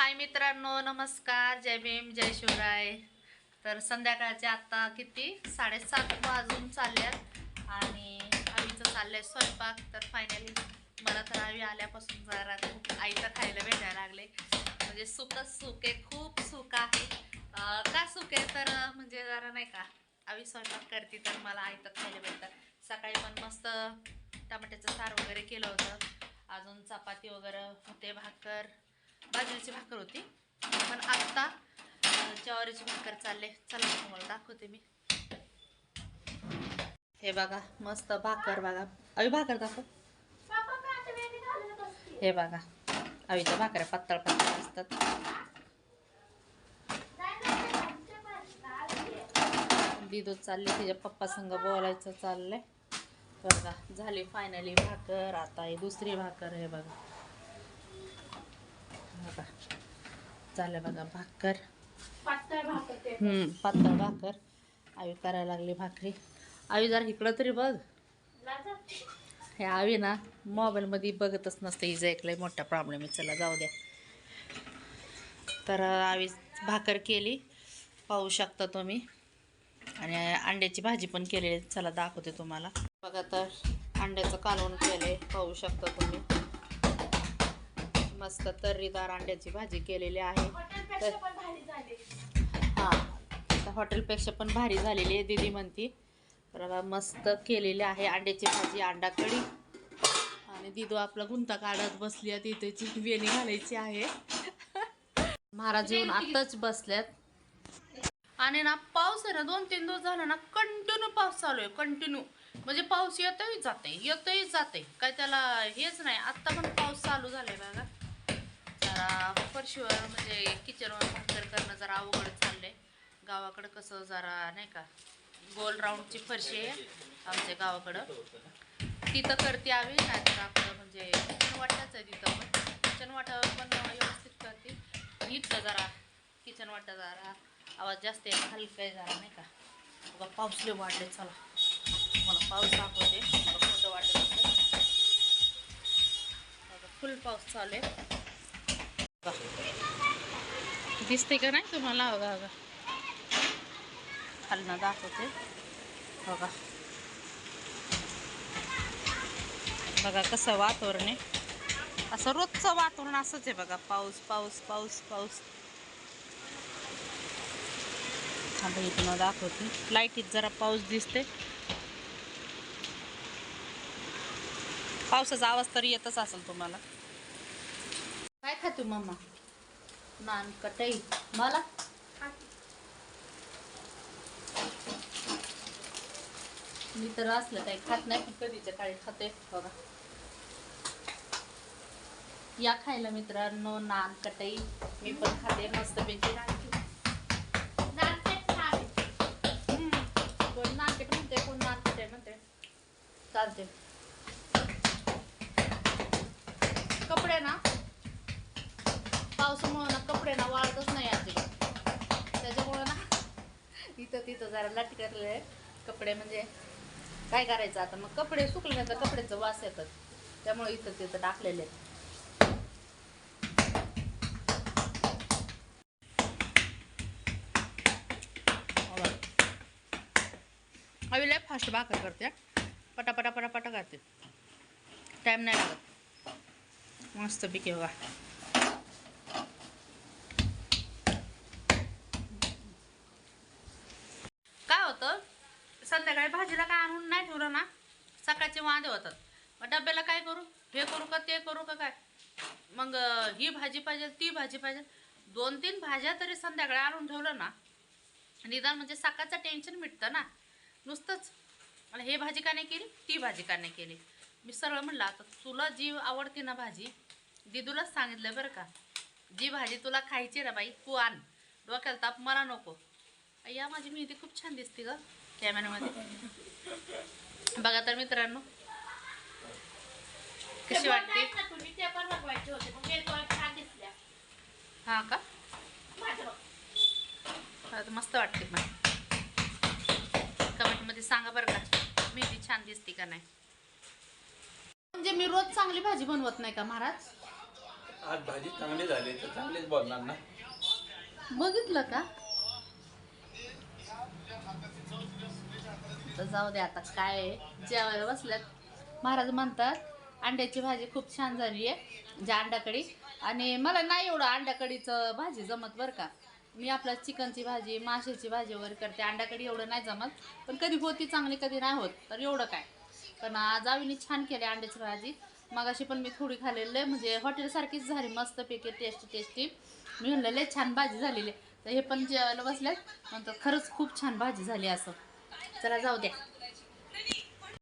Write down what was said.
हाय मित्रांनो नमस्कार. जय भीम जय शिवराय. तर संध्याकाळचे आत्ता किती? साडेसात वाजून चालल्यात आणि आईचं चाललंय स्वयंपाक. तर फायनली मला तर आवी आल्यापासून जरा खूप आईचं खायला भेटायला लागले. म्हणजे सुखच सुख आहे खूप सुख आहे. का सुक आहे? तर म्हणजे जरा नाही का आवी स्वयंपाक करते तर मला आईचं खायला भेटतं सकाळी पण मस्त टमाट्याचं सार वगैरे केलं होतं. अजून चपाती वगैरे होते भाकर. बाजरीची भाकर होती. पण आत्ता ज्वारीची भाकर चालले. चला तुम्हाला दाखवते मी. हे बघा मस्त भाकर बघा. अवी भाकर दाखव. हे बघा अवीच्या भाकऱ्या पातळ पातळ असतात. दिदू चालले तिच्या पप्पा संग बोलायचं चाललंय. बघा झाली फायनली भाकर. आता ही दुसरी भाकर हे बघा. बघा. झालं बघा भाकर. हम्म पातळ भाकर. आवी करायला लागली भाकरी. आवी जरा इकडं तरी बघ. हे आवी ना मोबाईलमध्ये बघतच नसते. हिचं ऐकलंय मोठा प्रॉब्लेम आहे. चला जाऊ द्या. तर आवी भाकर केली. पाहू शकता तुम्ही. आणि अंड्याची भाजी पण केलेली आहे. चला दाखवते तुम्हाला. बघा तर अंड्याचं कालवण केलंय. पाहू शकता तुम्ही. मस्त तर्रीदार अंड्याची भाजी केलेली आहे. तर हां आता हॉटेलपेक्षा पण भारी झालेली आहे दीदी म्हणती. तर मस्त केलेली आहे अंड्याची भाजी अंडा कढी. आणि दिदू आपला गुंता काढत बसली आहे तिथेची वेणी घालायची आहे. महाराज येऊन आत्ताच बसल्यात. आणि ना पाऊस आहे ना दोन तीन दिवस झाला ना कंटिन्यू पाऊस चालू आहे कंटिन्यू म्हणजे पाऊस येतही जाते येतही जाते काय त्याला हेच नाही आत्ता पण पाऊस चालू झालाय बघा. जरा फरशीवर म्हणजे किचनवर भाकर करणं जरा अवघड चाललंय. गावाकडं कसं जरा नाही का गोल राऊंडची फरशी आहे आमच्या गावाकडं. तिथं करते आवी नाही तर आपलं म्हणजे किचन वाटायचं आहे तिथं पण. किचन वाटावर पण व्यवस्थित करते. आणि इथलं जरा किचन वाटा जरा आवाज जास्त आहे हलका आहे जरा नाही का. बघा पाऊस लय वाढले चला. मला पाऊस दाखवते. मला फोटो वाटत होते फुल पाऊस चालू आहे. दिसते का नाही तुम्हाला? बघा बघा. खालनं दाखवते. बघा. बघा कसं वातावरण आहे. असं रोजचं वातावरण असंच आहे बघा. पाऊस पाऊस पाऊस पाऊस. थांबा इथून दाखवते. लाईटीत जरा पाऊस दिसते पावसाचा आवाज तरी येतच असेल तुम्हाला. काय खातो मम्मा नान कटाई मला? मी तर असलं काही खात नाही पण कधीच्या काळी खाते बघा. या खायला मित्रांनो नान कटाई मी पण खाते मस्तपैकी. हम्म. कोण नानकेट म्हणते कोण नानकटे म्हणते चालते कपडे ना पावसामुळं ना कपडे ना वाळतच नाही अजिबात त्याच्यामुळं ना इथं तिथं जरा लटकरले कपडे म्हणजे काय करायचं आता? मग कपडे सुकल्यानंतर कपड्याचं वास येतात त्यामुळे इथं तिथं टाकलेले आहेत. अवी लय फास्ट भाकर करते पटापटा पटापटा करते. टाईम नाही लागत. मस्त पिके बघा. होतं. संध्याकाळी भाजीला काय आणून नाही ठेवलं ना सकाळचे वांदे होतात. मग डब्याला काय करू? हे करू का ते करू का काय? मग ही भाजी पाहिजे ती भाजी पाहिजे. दोन तीन भाज्या तरी संध्याकाळी आणून ठेवलं ना निदान म्हणजे सकाळचं टेन्शन मिटतं ना. नुसतंच आणि हे भाजी का नाही केली? ती भाजी का नाही केली? मी सरळ म्हणलं आता तुला जी आवडते ना भाजी दिदूलाच सांगितलं बरं का. जी भाजी तुला खायची ना बाई तू आण. डोक्याला ताप मला नको. या माझी मेहंदी खूप छान दिसते ग कॅमेऱ्यामध्ये बघा तर मित्रांनो. कशी वाटते? हा का? हा, मस्त वाटते पण. कमेंटमध्ये सांगा बरं का मेहंदी छान दिसते का नाही? म्हणजे मी रोज चांगली भाजी बनवत नाही का महाराज? आज भाजी चांगली झाली तर चांगलीच बोलणार ना. बघितलं का? तर जाऊ दे आता काय आहे. जेवायला बसल्यात. महाराज म्हणतात अंड्याची भाजी खूप छान झाली आहे म्हणजे जे अंडाकडी आणि मला नाही एवढं अंड्याकडीचं भाजी जमत बरं का. मी आपलं चिकनची भाजी माशाची भाजी वगैरे करते. अंड्याकडी एवढं नाही जमत. पण कधी होती चांगली कधी नाही होत. तर एवढं काय. पण आज आवीने छान केली अंड्याची भाजी. मगाशी पण मी थोडी खाल्लेलं आहे. म्हणजे हॉटेलसारखीच झाली मस्तपैकी टेस्टी टेस्टी मी म्हणलं लय छान भाजी झालेली आहे. तर हे पण जेवायला बसल्यात. म्हणतात खरंच खूप छान भाजी झाली असं. चला जाऊ द्या